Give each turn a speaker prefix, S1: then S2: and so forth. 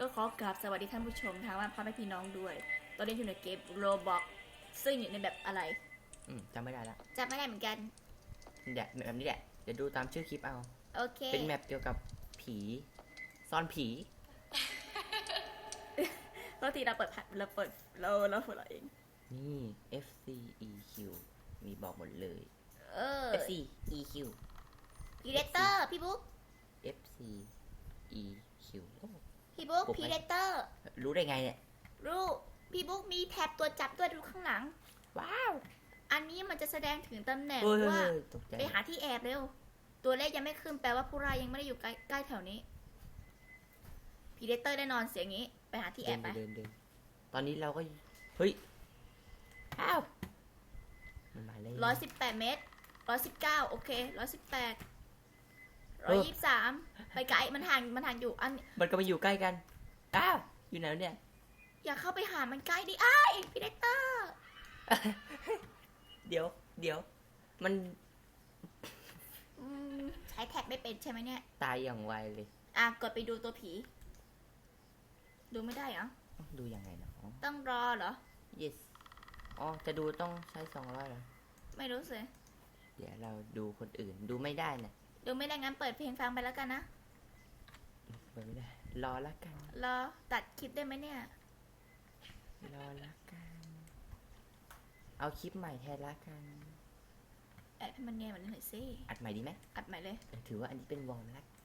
S1: ก็ขอกราบสวัสดีท่านผู้ชมทางบ้านพ่อแม่พี่น้องด้วย ตอนนี้อยู่ในเกม Roblox ซึ่งอยู่ในแบบอะไร
S2: อืมจำไม่ได้ละ
S1: จำไม่ได้เหมือนกัน
S2: เดี๋ยวแบบนี้แหละ เดี๋ยวดูตามชื่อคลิปเอา
S1: โอเค
S2: เป็นแมปเกี่ยวกับผี ซ่อนผี
S1: ปกติเราเปิดแพทเราเปิดเราเราเปิดเราเอง
S2: นี่ F C E Q มีบอกหมดเลย
S1: เออ
S2: F C E Q
S1: พีเดเตอร์ พี่บุ๊ก
S2: F C E Q โอ้
S1: พี่ บุ๊ก
S2: กดไหม
S1: พีเดเตอร์
S2: รู้ได้ไงเนี่ย
S1: รู้พี่บุ๊กมีแท็บตัวจับด้วยดูข้างหลัง
S2: ว้าว
S1: อันนี้มันจะแสดงถึงตำแหน่ง
S2: เฮ้ย
S1: ว่า
S2: ตกใจ
S1: ไปหาที่แอบเร็ว ตัวเลขยังไม่ขึ้นแปลว่าผู้ร้ายยังไม่ได้อยู่ใกล้ใกล้แถวนี้พีเดเตอร์แน่นอนเสียงนี้ ไปหาที่แอ
S2: เดิ
S1: บ
S2: น
S1: ไป
S2: เดินเดินตอนนี้เราก็ เฮ้ย อ้าว มันมาเลย
S1: ร้อยสิบแปดเมตรร้อยสิบเก้าโอเคร้อยสิบแปดร้อยยี่สิบสาม ไปไกลมันห่างมันห่างอยู่อัน
S2: มันก็มาอยู่ใกล้กันอ้าวอยู่ไหนวะเนี่ย
S1: อย่าเข้าไปหามันใกล้ดิไอ้ายพีเดเตอร์
S2: เดี๋ยว เดี๋ยว มัน
S1: อืมใช้แท็บไม่เป็นใช่ไหมเนี่ย
S2: ตายอย่างไวเลย
S1: อะกดไปดูตัวผี ดูไม่ได้เหรอ
S2: ดูยังไงเนาะ
S1: ต้องรอเหรอ
S2: yes อ๋อ จะดูต้องใช้สองร้อยเหรอ
S1: ไม่รู้สิ
S2: เดี๋ยวเราดูคนอื่นดูไม่ได้นะ
S1: ดูไม่ได้งั้นเปิดเพลงฟังไปแล้วกันนะ
S2: เปิดไม่ได้ รอละกัน
S1: รอตัดคลิปได้ไหมเนี่ย
S2: รอละกัน เอาคลิปใหม่แทนละกัน
S1: แอบให้มันเนียนเหมือนหน่อยสิ
S2: อัดใหม่ดีไหม
S1: อัดใหม่เลย
S2: ถือว่าอันนี้เป็นวอร์มละ